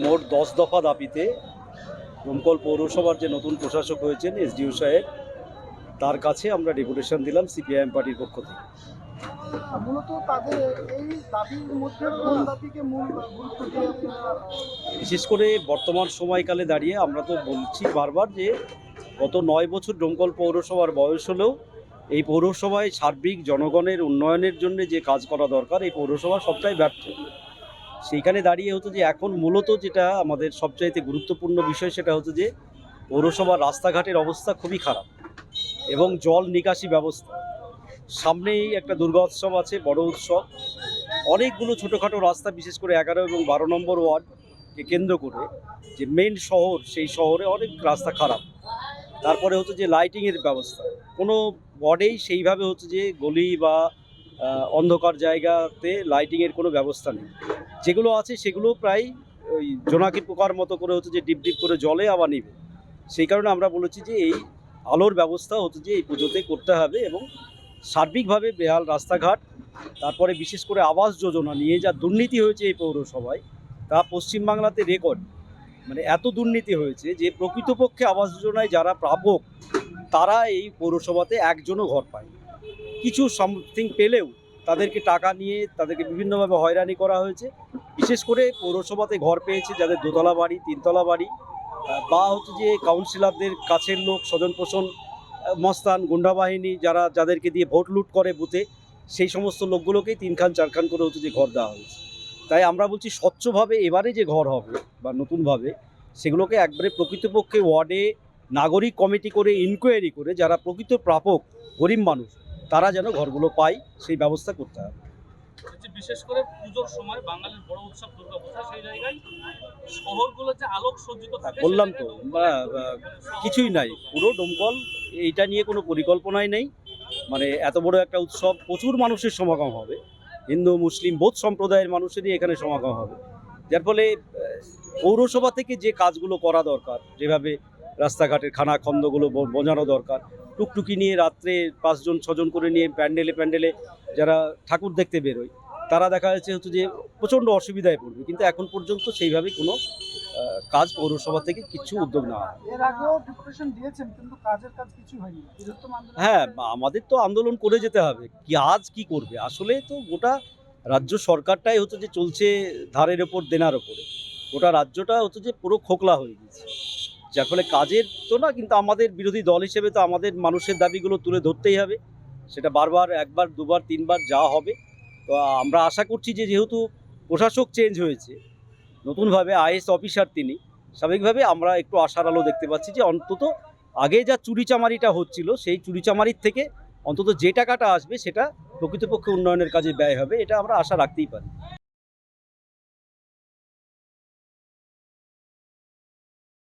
মোট দশ দফা দাবিতে দমকল পৌরসভার যে নতুন প্রশাসক হয়েছেন এসডিও সাহেব তার কাছে আমরা ডেপুটেশন দিলাম সিপিআইএম পার্টির পক্ষ থেকে। মূলত তাদের এই দাবির মধ্যে কোন দাবিকে মূল গুরুত্ব দিয়ে আপনারা বিশেষ করে বর্তমান সময়কালে দাঁড়িয়ে আমরা তো বলছি বারবার যে গত নয় বছর ডোমকল পৌরসভার বয়স হলেও এই পৌরসভায় সার্বিক জনগণের উন্নয়নের জন্য যে কাজ করা দরকার এই পৌরসভা সবটাই ব্যর্থ। সেইখানে দাঁড়িয়ে হতো যে এখন মূলত যেটা আমাদের সবচাইতে গুরুত্বপূর্ণ বিষয় সেটা হতো যে পৌরসভার রাস্তাঘাটের অবস্থা খুবই খারাপ এবং জল নিকাশি ব্যবস্থা। সামনেই একটা দুর্গা উৎসব আছে, বড় উৎসব। অনেকগুলো ছোটোখাটো রাস্তা, বিশেষ করে এগারো এবং বারো নম্বর ওয়ার্ডকে কেন্দ্র করে যে মেন শহর, সেই শহরে অনেক রাস্তা খারাপ। তারপরে হচ্ছে যে লাইটিংয়ের ব্যবস্থা। কোনো ওয়ার্ডেই সেইভাবে হচ্ছে যে গলি বা অন্ধকার জায়গাতে লাইটিংয়ের কোনো ব্যবস্থা নেই। যেগুলো আছে সেগুলো প্রায় ওই জোনাকি পোকার মতো করে হচ্ছে যে ডিপ ডিপ করে জলে আবার নিবে। সেই কারণে আমরা বলেছি যে এই আলোর ব্যবস্থা হচ্ছে যে এই পুজোতে করতে হবে এবং সার্বিকভাবে বেহাল রাস্তাঘাট, তারপরে বিশেষ করে আবাস যোজনা নিয়ে যা দুর্নীতি হয়েছে এই পৌরসভায়, তা পশ্চিমবাংলাতে রেকর্ড মানে এত দুর্নীতি হয়েছে যে প্রকৃতপক্ষে আবাস যোজনায় যারা প্রাপক, তারা এই পৌরসভাতে একজনও ঘর পায় কিছু সামথিং পেলেও তাদেরকে টাকা নিয়ে তাদেরকে বিভিন্নভাবে হয়রানি করা হয়েছে। বিশেষ করে পৌরসভাতে ঘর পেয়েছে যাদের দোতলা বাড়ি, তিনতলা বাড়ি। বা হচ্ছে যে কাউন্সিলরদের কাছের লোক স্বজন পোষণ মস্তান, গুন্ডা বাহিনী যারা যাদেরকে দিয়ে ভোট লুট করে বুথে, সেই সমস্ত লোকগুলোকেই তিনখান চারখান করে হচ্ছে যে ঘর দেওয়া হয়েছে। তাই আমরা বলছি স্বচ্ছভাবে এবারে যে ঘর হবে বা নতুনভাবে, সেগুলোকে একবারে প্রকৃতপক্ষে ওয়ার্ডে নাগরিক কমিটি করে ইনকোয়ারি করে যারা প্রকৃত প্রাপক, গরিব মানুষ তারা যেন ঘরগুলো পায় সেই ব্যবস্থা করতে হবে। বিশেষ করে পুজোর সময় বাঙালির বড় উৎসব দুর্গাপূজা সেই জায়গায় শহরগুলো যে আলোক সজ্জিত থাকে বললাম তো, কিছুই নাই। পুরো ডোমকল এইটা নিয়ে কোনো পরিকল্পনাই নেই। মানে এত বড় একটা উৎসব প্রচুর মানুষের সমাগম হবে। হিন্দু মুসলিম বোধ সম্প্রদায়ের মানুষেরই এখানে সমাগম হবে। যার ফলে পৌরসভা থেকে যে কাজগুলো করা দরকার যেভাবে রাস্তাঘাটের খানা খন্দগুলো বোঝানো দরকার টুকটুকি নিয়ে রাত্রে পাঁচজন ছজন করে নিয়ে প্যান্ডেলে প্যান্ডেলে যারা ঠাকুর দেখতে বেরোয় তারা দেখা যাচ্ছে হচ্ছে যে প্রচণ্ড অসুবিধায় পড়বে। কিন্তু এখন পর্যন্ত সেইভাবে কোনো কাজ পৌরসভা থেকে কিছু উদ্যোগ নেওয়া হয় হ্যাঁ আমাদের তো আন্দোলন করে যেতে হবে। কি আজ কি করবে? আসলে তো গোটা রাজ্য সরকারটাই হচ্ছে যে চলছে ধারের ওপর দেনার ওপরে। গোটা রাজ্যটা হচ্ছে যে পুরো খোকলা হয়ে গেছে যার ফলে কাজের তো না, কিন্তু আমাদের বিরোধী দল হিসেবে তো আমাদের মানুষের দাবিগুলো তুলে ধরতেই হবে। সেটা বারবার, একবার, দুবার, তিনবার যা হবে। তো আমরা আশা করছি যে যেহেতু প্রশাসক চেঞ্জ হয়েছে, নতুনভাবে আইএস অফিসার তিনি, স্বাভাবিকভাবে আমরা একটু আশার আলো দেখতে পাচ্ছি যে অন্তত আগে যা চুরিচামারিটা হচ্ছিল, সেই চুরিচামারির থেকে অন্তত যে টাকাটা আসবে সেটা প্রকৃতপক্ষে উন্নয়নের কাজে ব্যয় হবে, এটা আমরা আশা রাখতেই পারি।